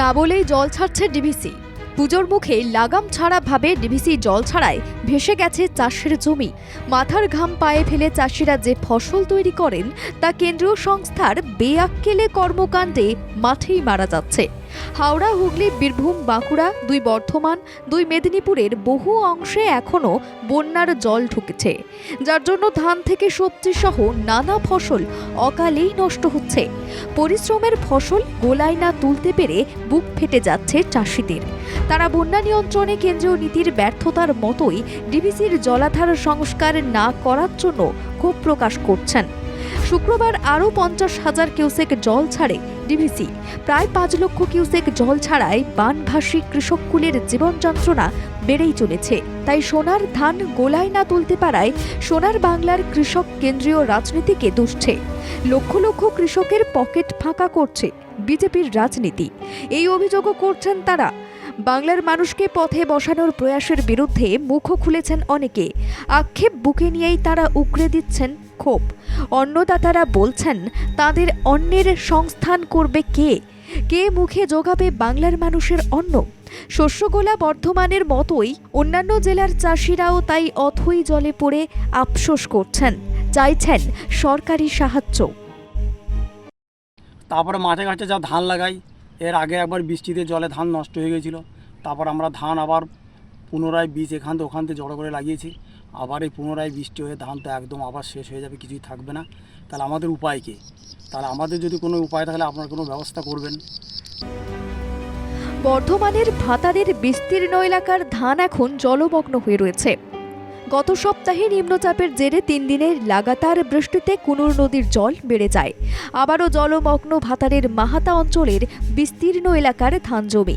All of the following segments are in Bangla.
না বলেই জল ছাড়ছে ডিভিসি পুজোর মুখে লাগাম ছাড়াভাবে ডিভিসি জল ছাড়ায় ভেসে গেছে চাষের জমি। মাথার ঘাম পায়ে ফেলে চাষিরা যে ফসল তৈরি করেন, তা কেন্দ্রীয় সংস্থার বেআক্কেলে কর্মকাণ্ডে মাঠেই মারা যাচ্ছে। হাওড়া, হুগলি, বীরভূম, বাঁকুড়া, দুই বর্ধমান, দুই মেদিনীপুরের বহু অংশে এখনও বন্যার জল ঢুকেছে। যার জন্য ধান থেকে সবজি সহ নানা ফসল অকালেই নষ্ট হচ্ছে। পরিশ্রমের ফসল গোলায় না তুলতে পেরে বুক ফেটে যাচ্ছে চাষিদের। তারা বন্যা নিয়ন্ত্রণে কেন্দ্রীয় নীতির ব্যর্থতার মতোই ডিভিসির জলাধার সংস্কার না করার জন্য ক্ষোভ প্রকাশ করছেন। শুক্রবার আরও পঞ্চাশ হাজার কিউসেক জল ছাড়ে ডিভিসি। প্রায় পাঁচ লক্ষ কিউসেক জল ছাড়ায় বানভাসী কৃষককুলের জীবন যন্ত্রণা বেড়েই চলেছে। তাই সোনার ধান গোলায় না তুলতে পারায় সোনার বাংলার কৃষক কেন্দ্রীয় রাজনীতিকে দুষছে। লক্ষ লক্ষ কৃষকের পকেট ফাঁকা করছে বিজেপির রাজনীতি। এই অভিযোগও করছেন তারা। বাংলার মানুষকে পথে বসানোর প্রয়াসের বিরুদ্ধে মুখও খুলেছেন অনেকে। আক্ষেপ বুকে নিয়েই তারা উগরে দিচ্ছেন ক্ষোভ অন্নদাতারা বলছেন, তাদের অন্যের সংস্থান করবে কে? কে মুখে যোগাবে বাংলার মানুষের অন্ন? শস্যগোলা বর্ধমানের মতোই অন্যান্য জেলার চাষিরাও তাই অথই জলে পড়ে আফসোস করছেন, চাইছেন সরকারি সাহায্য। তারপরে মাঠে ঘাটে যা ধান লাগাই, এর আগে একবার বৃষ্টিতে জলে ধান নষ্ট হয়ে গেছিল, তারপর আমরা ধান আবার পুনরায় বীজ এখান থেকে ওখান থেকে জড়ো করে লাগিয়েছি। আবার এই পুনরায় বৃষ্টি হয়ে ধান তো একদম আবার শেষ হয়ে যাবে, কিছুই থাকবে না। তাহলে আমাদের উপায় কী? তাহলে আমাদের যদি কোনো উপায় থাকলে আপনার কোনো ব্যবস্থা করবেন। বর্ধমানের ভাতারের বিস্তীর্ণ এলাকার ধান এখন জলমগ্ন হয়ে রয়েছে। গত সপ্তাহে নিম্নচাপের জেরে তিন দিনের লাগাতার বৃষ্টিতে কুনুর নদীর জল বেড়ে যায়। আবারও জলমগ্ন ভাতারের মাহাতা অঞ্চলের বিস্তীর্ণ এলাকার ধান জমি।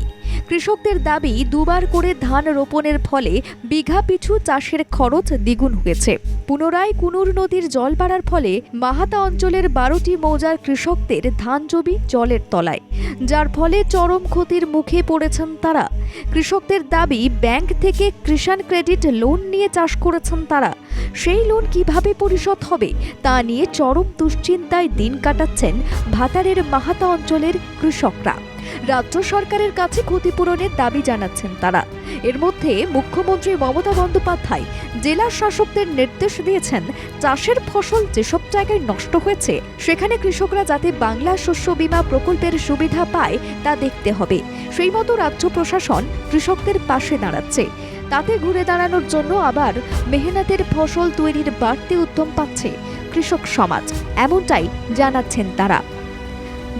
কৃষকদের দাবি, দুবার করে ধান রোপণের ফলে বিঘা পিছু চাষের খরচ দ্বিগুণ হয়েছে। পুনরায় কুনুর নদীর জল বাড়ার ফলে মাহাতা অঞ্চলের বারোটি মৌজার কৃষকদের ধান জমি জলের তলায়। যার ফলে চরম ক্ষতির মুখে পড়েছেন তারা। কৃষকদের দাবি, ব্যাংক থেকে কৃষাণ ক্রেডিট লোন নিয়ে চাষ করেছেন তারা। সেই লোন কীভাবে পরিশোধ হবে, তা নিয়ে চরম দুশ্চিন্তায় দিন কাটাচ্ছেন ভাতারের মাহাতা অঞ্চলের কৃষকরা। রাজ্য সরকারের কাছে ক্ষতিপূরণের দাবি জানাচ্ছেন তারা। এর মধ্যে মুখ্যমন্ত্রী মমতা বন্দ্যোপাধ্যায় জেলা শাসকদের নির্দেশ দিয়েছেন, চাষের ফসল যেসব জায়গায় নষ্ট হয়েছে, সেখানে কৃষকরা যাতে বাংলা শস্য বীমা প্রকল্পের সুবিধা পায় তা দেখতে হবে। সেই মতো রাজ্য প্রশাসন কৃষকদের পাশে দাঁড়াচ্ছে। তাতে ঘুরে দাঁড়ানোর জন্য আবার মেহনতের ফসল তৈরির বাড়তি উদ্যম পাচ্ছে কৃষক সমাজ, এমনটাই জানাচ্ছেন তারা।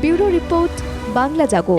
Bureau report Bangla Jago.